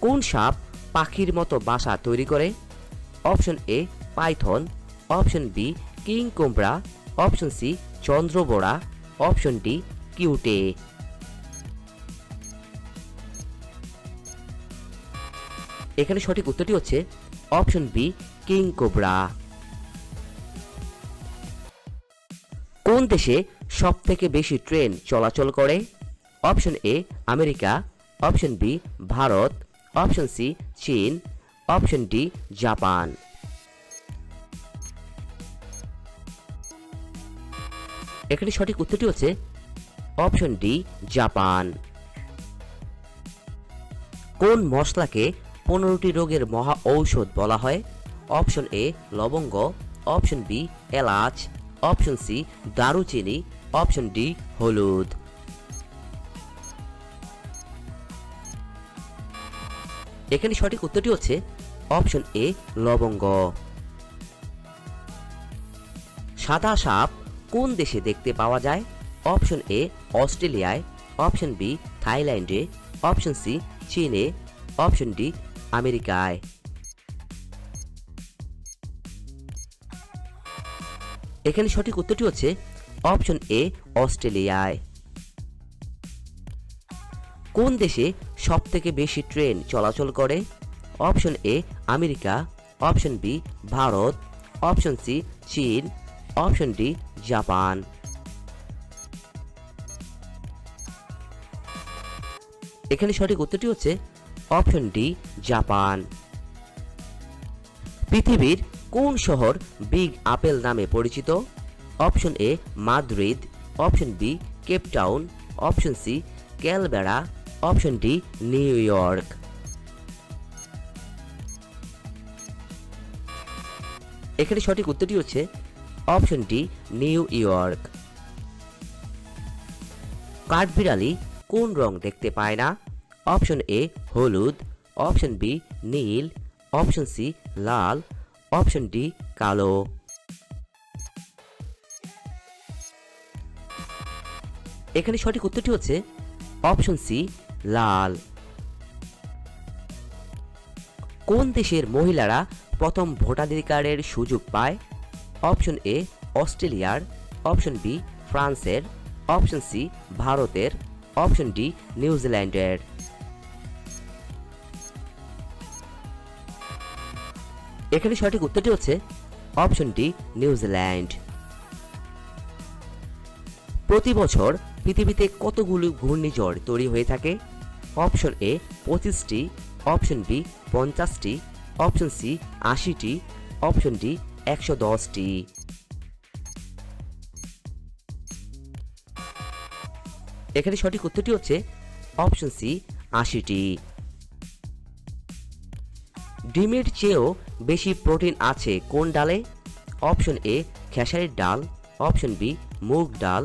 কোন সাপ পাখির মতো বাসা তৈরি করে? Option A python. Option B king cobra. Option C চন্দ্রবোড়া। Option D কিউটে। এখানে সঠিক উত্তরটি হচ্ছে অপশন বি কিং কোবরা। কোন দেশে সব থেকে বেশি ট্রেন চলাচল করে? Option A America. Option B Bharat. Option C চীন অপশন ডি জাপান এখানে সঠিক উত্তরটি হচ্ছে অপশন ডি জাপান কোন মশলাকে পনেরোটি রোগের মহা ঔষধ বলা হয়? অপশন এ লবঙ্গ. অপশন বি এলাচ. অপশন সি দারুচিনি. অপশন ডি হলুদ। এখানে সঠিক উত্তরটি হচ্ছে অপশন এ, লবঙ্গ। সাদা সাপ কোন দেশে দেখতে পাওয়া যায়? অপশন এ, অস্ট্রেলিয়ায়। অপশন বি, থাইল্যান্ডে। অপশন সি, চীনে। অপশন ডি, আমেরিকায়। এখানে সঠিক উত্তরটি হচ্ছে অপশন এ, অস্ট্রেলিয়ায়। কোন দেশে সব থেকে বেশি ট্রেন চলাচল করে? Option A, America. Option B, Bharat. Option C, চীন। Option D, Japan. এখানে সঠিক উত্তরটি হচ্ছে অপশন ডি, জাপান। পৃথিবীর কোন শহর বিগ আপেল নামে পরিচিত? Option A, Madrid. Option B Cape Town option C, Canberra. Option D New York এখানে সঠিক উত্তরটি হচ্ছে অপশন ডি নিউ ইয়র্ক কাঠবিড়ালি কোন রং দেখতে পায় না? অপশন এ হলুদ. অপশন বি নীল. অপশন সি লাল. অপশন ডি কালো. এখানে সঠিক উত্তরটি হচ্ছে অপশন সি লাল। কোন দেশের মহিলারা প্রথম ভোটাধিকারের সুযোগ পায়? অপশন এ, অস্ট্রেলিয়ার। অপশন বি, ফ্রান্সের। অপশন সি, ভারতের। অপশন ডি, নিউজিল্যান্ডের। এখানে সঠিক উত্তরটি হচ্ছে অপশন ডি, নিউজিল্যান্ড। প্রতি বছর পৃথিবীতে কতগুলি ঘূর্ণিঝড় তৈরি হয়ে থাকে? অপশন এ পঁচিশটি। অপশন বি পঞ্চাশটি। অপশন সি আশিটি। অপশন ডি একশো দশটি। এখানে সঠিক উত্তরটি হচ্ছে অপশন সি আশিটি। ডিমের চেয়েও বেশি প্রোটিন আছে কোন ডালে? অপশন এ খেসারির ডাল। অপশন বি মুগ ডাল।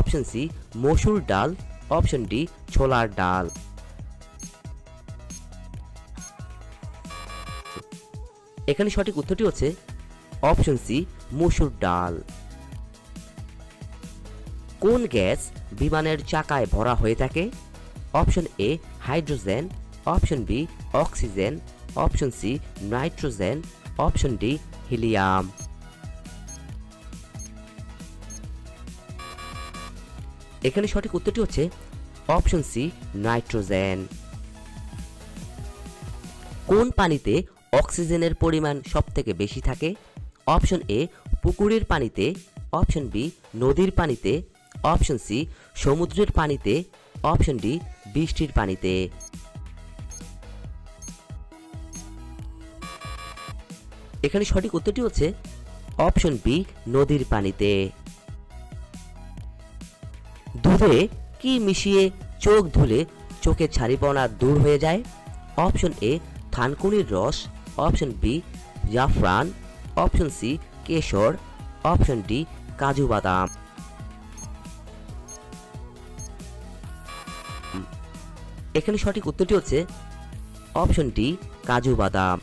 অপশন সি মসুর ডাল অপশন ডি ছোলার ডাল। এখানে সঠিক উত্তরটি হচ্ছে অপশন সি মসুর ডাল। কোন গ্যাস বিমানের চাকায় ভরা হয়ে থাকে? Option A hydrogen option B oxygen option C nitrogen option D helium. এখানে সঠিক উত্তরটি হচ্ছে অপশন সি, নাইট্রোজেন। কোন পানিতে অক্সিজেনের পরিমাণ সবথেকে বেশি থাকে? অপশন এ, পুকুরের পানিতে। অপশন বি, নদীর পানিতে। অপশন সি, সমুদ্রের পানিতে। অপশন ডি, বৃষ্টির পানিতে। এখানে সঠিক উত্তরটি হচ্ছে অপশন বি, নদীর পানিতে। দুধে কি মিশিয়ে চোখ ধুলে চোখের ছাড়িপনা দূর হয়ে যায়? অপশন এ থানকুনির রস। অপশন বি জাফরান। অপশন সি কেশর। অপশন ডি কাজু বাদাম। এখানে সঠিক উত্তরটি হচ্ছে অপশন ডি কাজু বাদাম।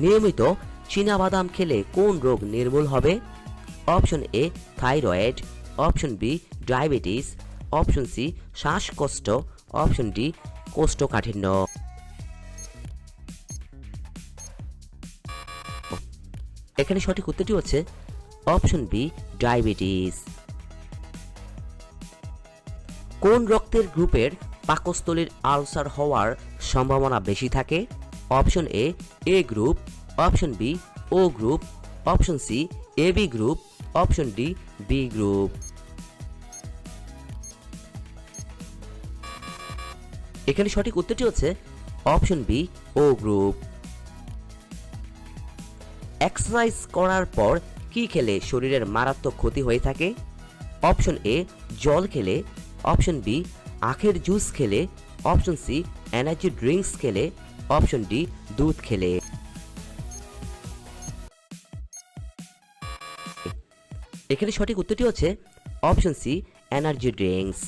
নিয়মিত চীনা বাদাম খেলে কোন রোগ নির্মূল হবে? Option A thyroid. Option B, diabetes, option C, শ্বাসকষ্ট, অপশন ডি, কোষ্ঠকাঠিন্য। এখানে সঠিক উত্তরটি হচ্ছে অপশন বি, ডায়াবেটিস। কোন রক্তের গ্রুপের পাকস্থলীর আলসার হওয়ার সম্ভাবনা বেশি থাকে? Option A A group, option B, O group, option C, A B group, option D, B group. এখানে সঠিক উত্তরটি হচ্ছে option B, O group. Exercise করার পর কি খেলে শরীরের মারাত্মক ক্ষতি হয়ে থাকে? অপশন এ, জল খেলে। অপশন বি, আখের জুস খেলে। অপশন সি, এনার্জি ড্রিঙ্কস খেলে। অপশন ডি, দুধ খেলে। এখানে সঠিক উত্তরটি হচ্ছে অপশন সি, এনার্জি ড্রিঙ্কস।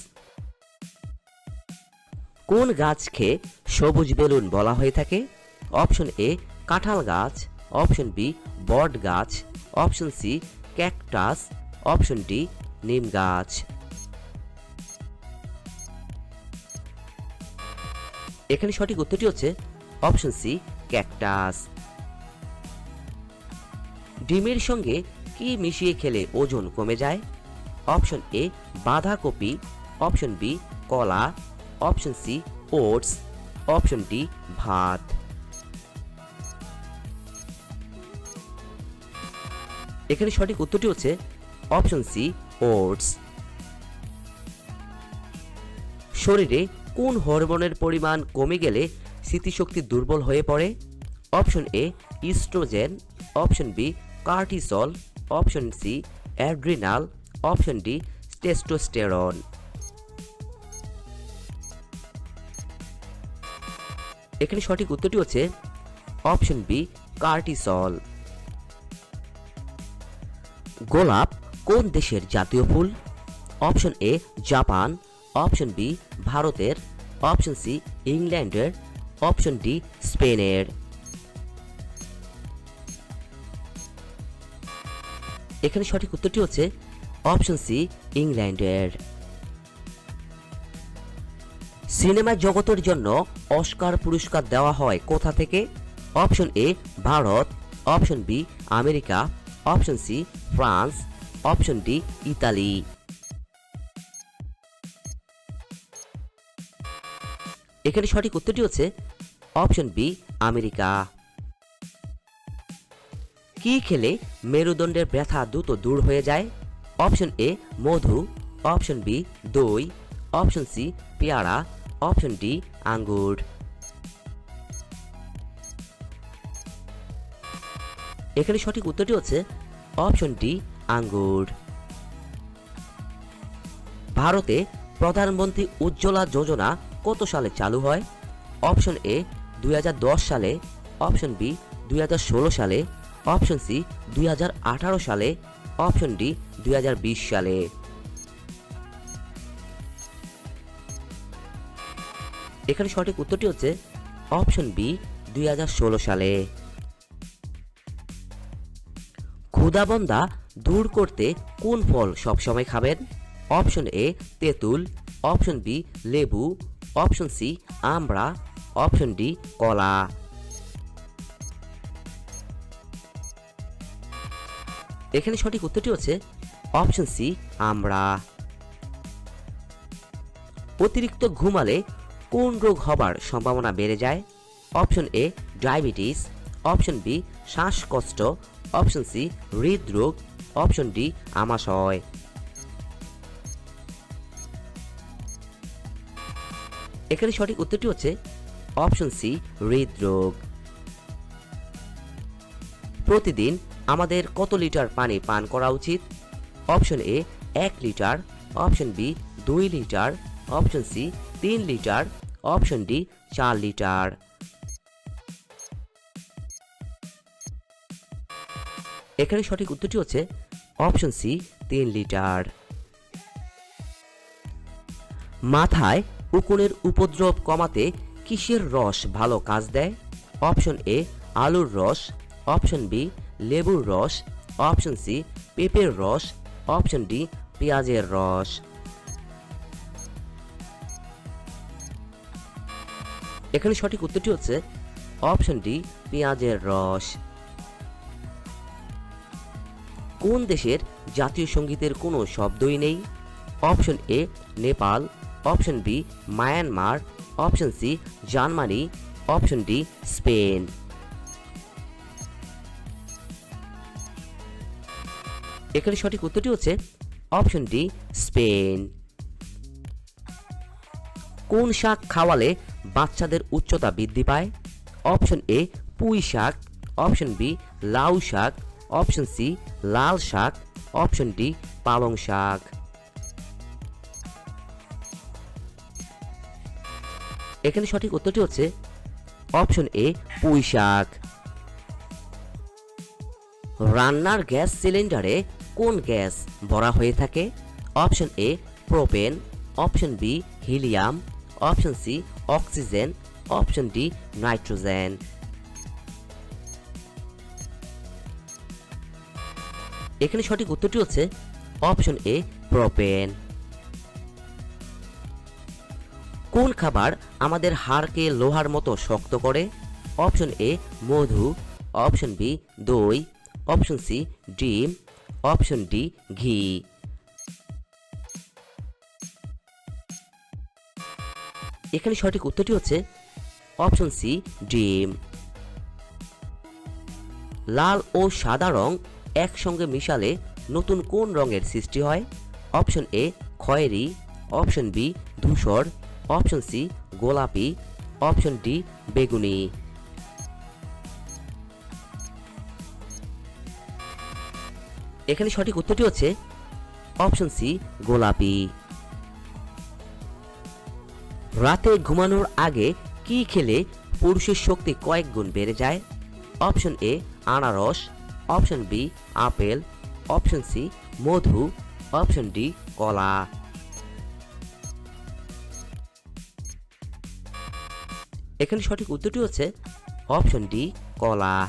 কোন গাছকে সবুজ বেলুন বলা হয়ে থাকে? অপশন এ কাঁঠাল গাছ। অপশন বি বট গাছ। Option C cactus. Option D নিম গাছ। এখানে সঠিক উত্তরটি হচ্ছে অপশন সি ক্যাকটাস। ডিমের সঙ্গে কি মিশিয়ে খেলে ওজন কমে যায়? অপশন এ বাঁধাকপি। অপশন বি কলা। Option C oats option D ভাত. এখানে সঠিক উত্তরটি হচ্ছে অপশন সি ওটস শরীরে কোন হরমোনের পরিমাণ কমে গেলে স্মৃতিশক্তি দুর্বল হয়ে পড়ে? Option A estrogen option B cortisol option C adrenal option D testosterone এখানে সঠিক উত্তরটি হচ্ছে অপশন বি, কার্টিসল। গোলাপ, কোন দেশের জাতীয় ফুল? Option A, Japan. Option B, ভারতের। অপশন সি, ইংল্যান্ডের। অপশন ডি, স্পেনের। এখানে সঠিক উত্তরটি হচ্ছে অপশন সি, ইংল্যান্ডের। সিনেমা জগতের জন্য অস্কার পুরস্কার দেওয়া হয় কোথা থেকে? Option A, Bharat, option B, America, option C, France, option D, Italy. এখানে সঠিক উত্তরটি হচ্ছে অপশন বি, আমেরিকা। কি খেলে মেরুদণ্ডের ব্যথা দ্রুত দূর হয়ে যায়? অপশন এ, মধু, অপশন বি, দই, অপশন সি, পেয়ারা অপশন ডি আঙ্গুর এখানে সঠিক উত্তরটি হচ্ছে অপশন ডি আঙ্গুর ভারতে প্রধানমন্ত্রী উজ্জ্বলা যোজনা কত সালে চালু হয়? অপশন এ দুই হাজার দশ সালে। অপশন বি দুই হাজার ষোলো সালে। অপশন সি দুই হাজার আঠারো সালে। অপশন ডি দুই হাজার বিশ সালে। এখানে সঠিক উত্তরটি হচ্ছে অপশন বি, দুই সালে। ক্ষুদাবন্দা দূর করতে কোন ফল সবসময় খাবেন? অপশন এ, তেঁতুল, অপশন বি, লেবু, অপশন সি, আমড়া, অপশন ডি, কলা। এখানে সঠিক উত্তরটি হচ্ছে অপশন সি, আমড়া। অতিরিক্ত ঘুমালে কোন রোগ হবার সম্ভাবনা বেড়ে যায়? Option A diabetes. Option B শ্বাসকষ্ট। অপশন সি হৃদরোগ। অপশন ডি আমাশয়। এখানে সঠিক উত্তরটি হচ্ছে অপশন সি হৃদরোগ। প্রতিদিন আমাদের কত লিটার পানি পান করা উচিত? অপশন এ এক লিটার। অপশন বি দুই লিটার। অপশন সি তিন লিটার। অপশন ডি চার লিটার। এখানে সঠিক উত্তরটি হচ্ছে অপশন সি, তিন লিটার। মাথায় উকুনের উপদ্রব কমাতে কিসের রস ভালো কাজ দেয়? অপশন এ, আলুর রস। অপশন বি, লেবুর রস। অপশন সি, পেঁপের রস। অপশন ডি, পেঁয়াজের রস। এখানে সঠিক উত্তরটি হচ্ছে অপশন ডি, পেঁয়াজের রস। কোন দেশের জাতীয় সঙ্গীতের কোনো শব্দই নেই? Option A, Nepal. Option B, Myanmar. Option C, Germany. Option D, Spain. এখানে সঠিক উত্তরটি হচ্ছে অপশন ডি, স্পেন। কোন শাক খাওয়ালে বাচ্চাদের উচ্চতা বৃদ্ধি পায়। অপশন এ পুঁই শাক। অপশন বি লাউ শাক। অপশন সি লাল শাক। অপশন ডি পালং শাক। এখানে সঠিক উত্তরটি হচ্ছে অপশন এ পুঁই শাক। রান্নার গ্যাস সিলিন্ডারে কোন গ্যাস ভরা হয়ে থাকে? Option A propane. Option B helium. Option C oxygen option D nitrogen এখানে সঠিক উত্তরটি হচ্ছে অপশন এ প্রোপেন কোন খাবার আমাদের হাড়কে লোহার মতো শক্ত করে? অপশন এ মধু. অপশন বি দই. অপশন সি ডিম. অপশন ডি ঘি. এখানে সঠিক উত্তরটি হচ্ছে অপশন সি, ডিম। লাল ও সাদা রং একসঙ্গে মিশালে নতুন কোন রঙের সৃষ্টি হয়? অপশন এ, খয়েরি। অপশন বি, ধূসর। অপশন সি, গোলাপি। অপশন ডি, বেগুনি। এখানে সঠিক উত্তরটি হচ্ছে অপশন সি, গোলাপি। রাতে ঘুমানোর আগে কি খেলে পুরুষের শক্তি কয়েক গুণ বেড়ে যায়? অপশন এ আনারস। Option B apple. Option C মধু। অপশন ডি কলা। এখানে সঠিক উত্তরটি হচ্ছে অপশন ডি কলা।